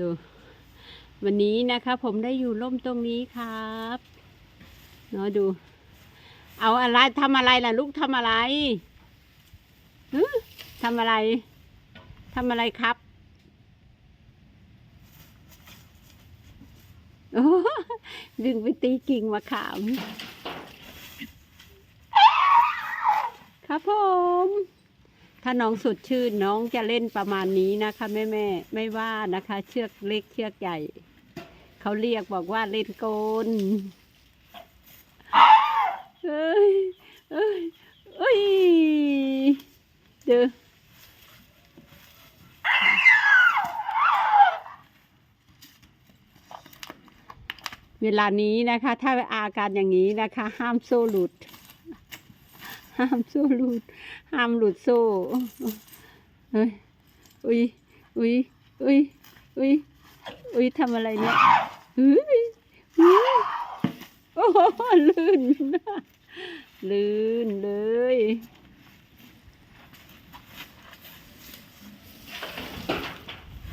ดู วันนี้นะคะ ผมได้อยู่ร่มตรงนี้ครับเนาะดู เอาอะไรทำอะไรล่ะ ลูกทำอะไรทำอะไรทำอะไรครับดึงไปตีกิ่งมะขาม ครับผม ถ้าน้องสดชื่นน้องจะเล่นประมาณนี้นะคะแม่แม่ไม่ว่านะคะ เชือกเล็กเชือกใหญ่เขาเรียกบอกว่าเล่นโกนเอ้ยเอ้ยเอ้ยเด้อเวลานี้นะคะ ถ้าอาการอย่างนี้นะคะ ห้ามโซ่หลุด ห้ามโซ่หลุด ห้ามหลุดโซ่เฮ้ยอุ้ยอุ้ยอุ้ยอุ้ยอุ้ยทำอะไรเนี่ยเฮ้ยเฮ้ยโอ้โหลื่นลื่นเลย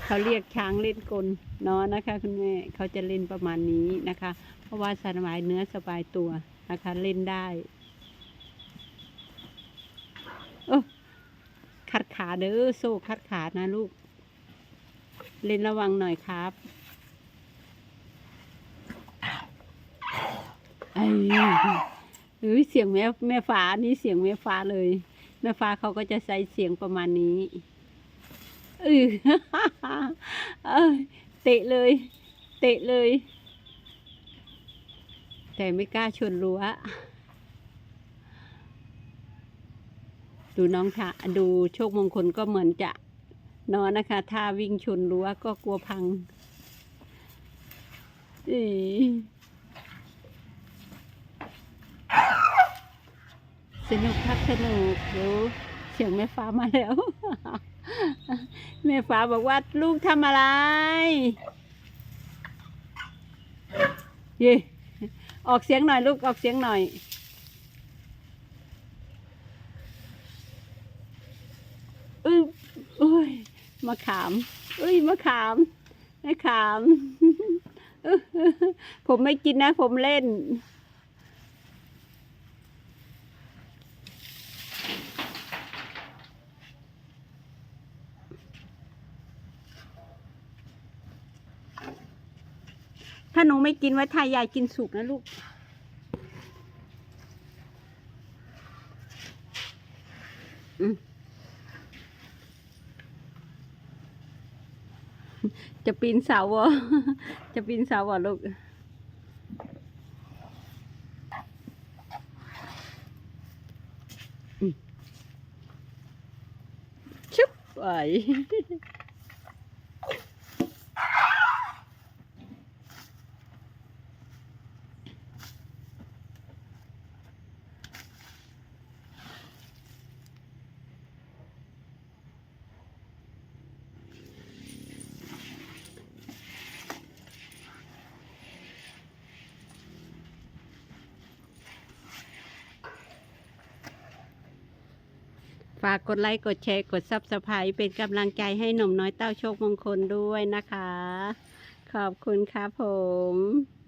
เขาเรียกช้างเล่นกลเนาะนะคะ คุณแม่เขาจะเล่นประมาณนี้นะคะ เพราะว่าสบายเนื้อสบายตัวนะคะเล่นได้ โอ้ ขาเด้อโซ่ขัดขานะลูก เล่นระวังหน่อยครับไอ้เฮ้ยเสียงแม่แม่ฟ้านี่เสียงแม่ฟ้าเลย แม่ฟ้าเขาก็จะใส่เสียงประมาณนี้เออเอ้ยเตะเลย เตะเลย แต่ไม่กล้าชนรั้ว ดูน้องทะดูโชคมงคลก็เหมือนจะนอนนะคะ ถ้าวิ่งชนรั้วก็กลัวพังอีสนุกครับสนุกดูเสียงแม่ฟ้ามาแล้ว แม่ฟ้าบอกว่าลูกทำอะไร เย่ออกเสียงหน่อยลูกออกเสียงหน่อย อึ้ยโอ้ยมะขามเอ้ยมะขามมะขามผมไม่กินนะ ผมเล่น ถ้าหนูไม่กินไว้ทายายกินสุกนะลูกอืม จะปีนเสาเหรอจะปีนเสาเหรอลูก ชุบไป ฝากกดไลค์ กดแชร์ กดซับสไครต์เป็นกำลังใจให้หนุ่มน้อยเต้าโชคมงคลด้วยนะคะ ขอบคุณครับผม